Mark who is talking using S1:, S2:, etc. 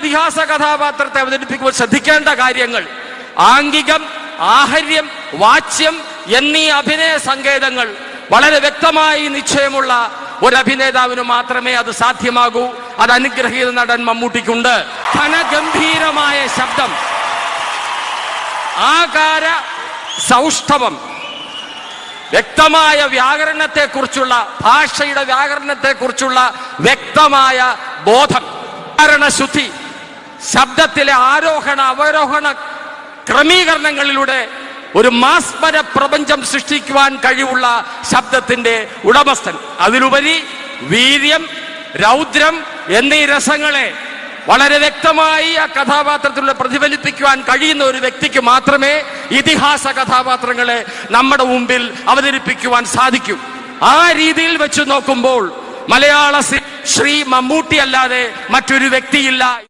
S1: ഇതിഹാസ കഥാപാത്രത്തെ അവതരിപ്പിക്കുമ്പോൾ ശ്രദ്ധിക്കേണ്ട കാര്യങ്ങൾ. ആംഗികം ആഹര്യം വാച്യം എന്നീ അഭിനയ സങ്കേതങ്ങൾ വളരെ വ്യക്തമായി നിശ്ചയമുള്ള ഒരു അഭിനേതാവിന് മാത്രമേ അത് സാധ്യമാകൂ. അത് അനുഗ്രഹീത നടൻ മമ്മൂട്ടിക്കുണ്ട്. ഘനഗംഭീരമായ ശബ്ദം. ആകാര സൗഷ്ഠവം. വ്യക്തമായ വ്യാകരണത്തെക്കുറിച്ചുള്ള ഭാഷയുടെ വ്യാകരണത്തെക്കുറിച്ചുള്ള വ്യക്തമായ ബോധം. വ്യാകരണശുദ്ധി ശബ്ദത്തിലെ ആരോഹണ അവരോഹണ ക്രമീകരണങ്ങളിലൂടെ ഒരു മാസ്മര പ്രപഞ്ചം സൃഷ്ടിക്കുവാൻ കഴിവുള്ള ശബ്ദത്തിന്റെ ഉടമസ്ഥൻ. അതിലുപരി വീര്യം രൗദ്രം എന്നീ രസങ്ങളെ വളരെ വ്യക്തമായി ആ കഥാപാത്രത്തിലൂടെ പ്രതിഫലിപ്പിക്കുവാൻ കഴിയുന്ന ഒരു വ്യക്തിക്ക് മാത്രമേ ഇതിഹാസ കഥാപാത്രങ്ങളെ നമ്മുടെ മുമ്പിൽ അവതരിപ്പിക്കുവാൻ സാധിക്കൂ. ആ രീതിയിൽ വെച്ച് നോക്കുമ്പോൾ മലയാള ശ്രീ മമ്മൂട്ടി അല്ലാതെ മറ്റൊരു വ്യക്തിയില്ല.